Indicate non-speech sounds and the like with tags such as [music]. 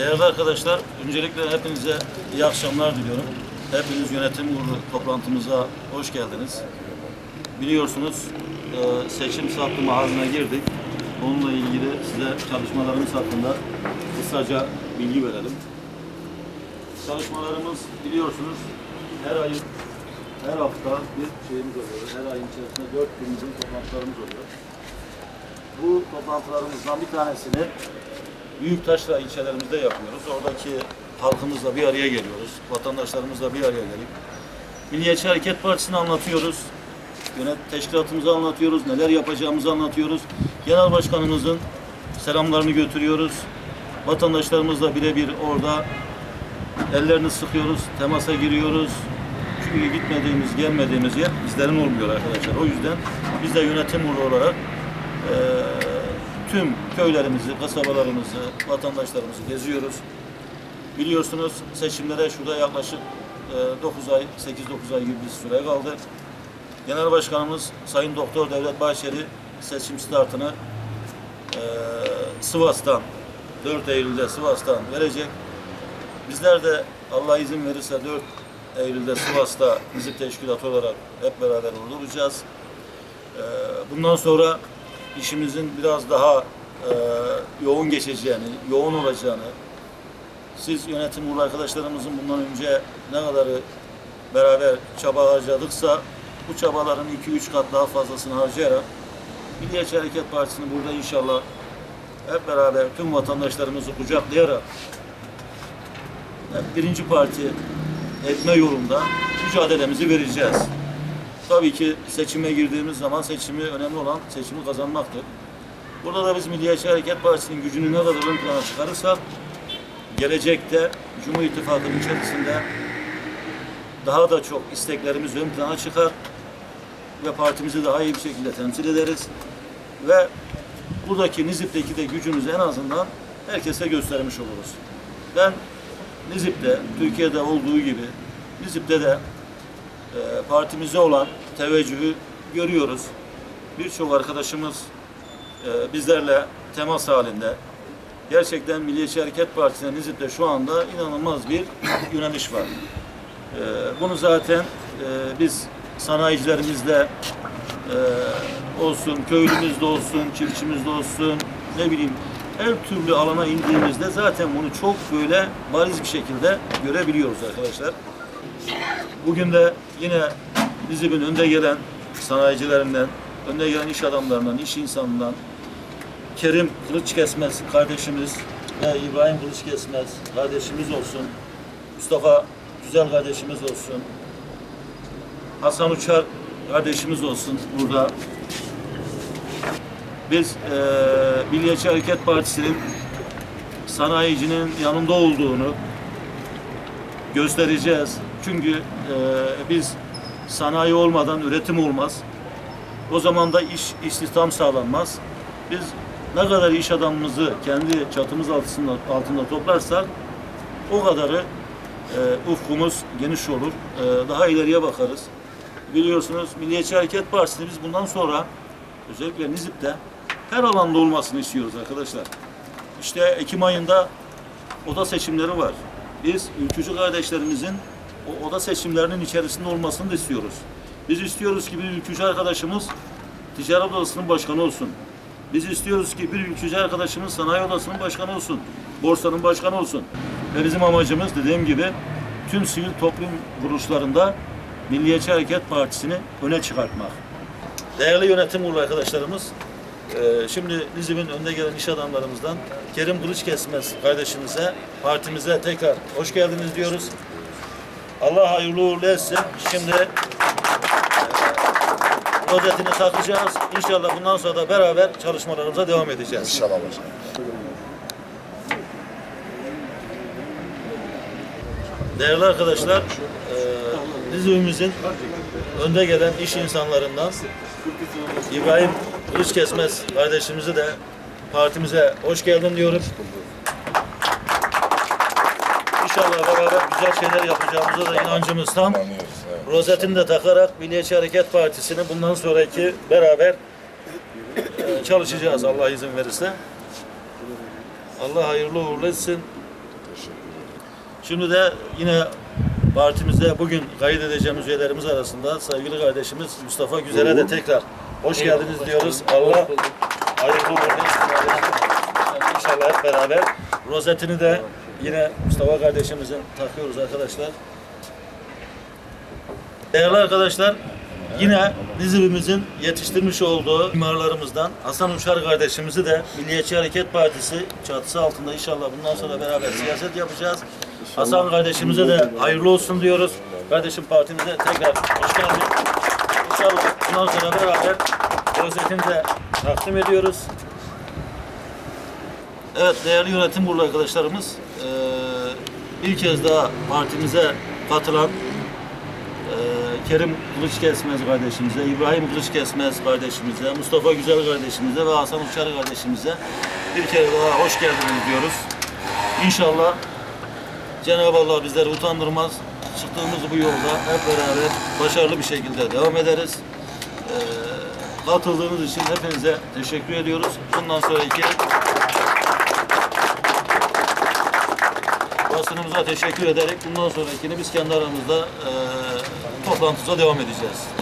Değerli arkadaşlar, öncelikle hepinize iyi akşamlar diliyorum. Hepiniz yönetim kurulu toplantımıza hoş geldiniz. Biliyorsunuz e, seçim saptımı haline girdik. Onunla ilgili size çalışmalarımız hakkında kısaca bilgi verelim. Çalışmalarımız biliyorsunuz her ay, her hafta bir şeyimiz oluyor. Her ayın içerisinde dört gün bizim toplantılarımız oluyor. Bu toplantılarımızdan bir tanesini Büyüktaşra ilçelerimizde yapıyoruz. Oradaki halkımızla bir araya geliyoruz. Vatandaşlarımızla bir araya gelip Milliyetçi Hareket Partisi'ni anlatıyoruz. Yönet teşkilatımızı anlatıyoruz. Neler yapacağımızı anlatıyoruz. Genel Başkanımızın selamlarını götürüyoruz. Vatandaşlarımızla birebir orada ellerini sıkıyoruz, temasa giriyoruz. Çünkü gitmediğimiz, gelmediğimiz yer bizlerin olmuyor arkadaşlar. O yüzden biz de yönetim olarak eee, tüm köylerimizi, kasabalarımızı, vatandaşlarımızı geziyoruz. Biliyorsunuz seçimlere şurada yaklaşık eee, 9 ay, 8-9 ay gibi bir süre kaldı. Genel Başkanımız Sayın Doktor Devlet Bahçeli seçim startını eee, Sivas'tan 4 Eylül'de Sivas'tan verecek. Bizler de Allah izin verirse 4 Eylül'de Sivas'ta Nizip Teşkilatı olarak hep beraber olacağız. Ee, Bundan sonra işimizin biraz daha e, yoğun geçeceğini, yoğun olacağını, siz yönetim kurulu arkadaşlarımızın bundan önce ne kadarı beraber çaba harcadıksa bu çabaların 2-3 kat daha fazlasını harcayarak Milliyetçi Hareket Partisi'ni burada inşallah hep beraber tüm vatandaşlarımızı kucaklayarak birinci parti etme yolunda mücadelemizi vereceğiz. Tabii ki seçime girdiğimiz zaman seçimi önemli olan seçimi kazanmaktır. Burada da biz Milliyetçi Hareket Partisi'nin gücünü ne kadar ön plana çıkarırsak gelecekte Cumhur İttifakı'nın içerisinde daha da çok isteklerimiz ön plana çıkar ve partimizi daha iyi bir şekilde temsil ederiz ve buradaki Nizip'teki de gücümüzü en azından herkese göstermiş oluruz. Ben Nizip'te, Türkiye'de olduğu gibi Nizip'te de e, partimize olan teveccühü görüyoruz. Birçok arkadaşımız e, bizlerle temas halinde. Gerçekten Milliyetçi Hareket Partisi'ne Nizip'te şu anda inanılmaz bir [coughs] yöneliş var. E, bunu zaten e, biz sanayicilerimizde e, olsun, köylümüzde olsun, çiftçimizde olsun, ne bileyim her türlü alana indiğimizde zaten bunu çok böyle bariz bir şekilde görebiliyoruz arkadaşlar. Bugün de yine Nizip'in önde gelen sanayicilerinden, önde gelen iş adamlarından, iş insanından Kerim Kılıçkesmez kardeşimiz ve İbrahim Kılıçkesmez kardeşimiz olsun. Mustafa Güzel kardeşimiz olsun. Hasan Uçar kardeşimiz olsun burada. Biz eee Milliyetçi Hareket Partisi'nin sanayicinin yanında olduğunu göstereceğiz. Çünkü eee, biz sanayi olmadan üretim olmaz. O zaman da iş istihdam sağlanmaz. Biz ne kadar iş adamımızı kendi çatımız altında, altında toplarsak o kadarı e, ufkumuz geniş olur. E, daha ileriye bakarız. Biliyorsunuz Milliyetçi Hareket Partisi'ni biz bundan sonra özellikle Nizip'te her alanda olmasını istiyoruz arkadaşlar. İşte Ekim ayında oda seçimleri var. Biz ülkücü kardeşlerimizin o oda seçimlerinin içerisinde olmasını da istiyoruz. Biz istiyoruz ki bir ülkücü arkadaşımız ticaret odasının başkanı olsun. Biz istiyoruz ki bir ülkücü arkadaşımız sanayi odasının başkanı olsun. Borsanın başkanı olsun. Ve bizim amacımız dediğim gibi tüm sivil toplum kuruluşlarında Milliyetçi Hareket Partisi'ni öne çıkartmak. Değerli yönetim kurulu arkadaşlarımız, e, şimdi Nizip'in önde gelen iş adamlarımızdan Kerim Kılıçkesmez kardeşimize, partimize tekrar hoş geldiniz diyoruz. Allah hayırlı uğurlu etsin. Şimdi e, rozetini takacağız. İnşallah bundan sonra da beraber çalışmalarımıza devam edeceğiz. İnşallah başkanım. Değerli arkadaşlar, e, Nizip'imizin önde gelen iş insanlarından İbrahim Kılıçkesmez kardeşimizi de partimize hoş geldin diyorum. İnşallah beraber güzel şeyler yapacağımıza da inancımız tam. Evet. Rozetini de takarak Milliyetçi Hareket Partisi'ni bundan sonraki beraber e, çalışacağız Allah izin verirse. Allah hayırlı uğurlu etsin. Şimdi de yine partimizde bugün kayıt edeceğimiz üyelerimiz arasında sevgili kardeşimiz Mustafa Güzel'e de tekrar hoş geldiniz diyoruz. Allah hayırlı uğurlu etsin. İnşallah hep beraber. Rozetini de yine Mustafa kardeşimizin takıyoruz arkadaşlar. Değerli arkadaşlar, yine Nizip'imizin yetiştirmiş olduğu mimarlarımızdan Hasan Uçar kardeşimizi de Milliyetçi Hareket Partisi çatısı altında inşallah bundan sonra beraber siyaset yapacağız. Hasan kardeşimize de hayırlı olsun diyoruz. Kardeşim partimize tekrar hoş geldin. İnşallah bundan sonra beraber rozetini de takdim ediyoruz. Evet değerli yönetim kurulu arkadaşlarımız bir kez daha partimize katılan eee, Kerim Kılıçkesmez kardeşimize, İbrahim Kılıçkesmez kardeşimize, Mustafa Güzel kardeşimize ve Hasan Uçar kardeşimize bir kere daha hoş geldiniz diyoruz. İnşallah Cenab-ı Allah bizleri utandırmaz. Çıktığımız bu yolda hep beraber başarılı bir şekilde devam ederiz. Eee, katıldığınız için hepinize teşekkür ediyoruz. Bundan sonraki basınımıza teşekkür ederek bundan sonrakini biz kendi aramızda eee toplantımıza devam edeceğiz.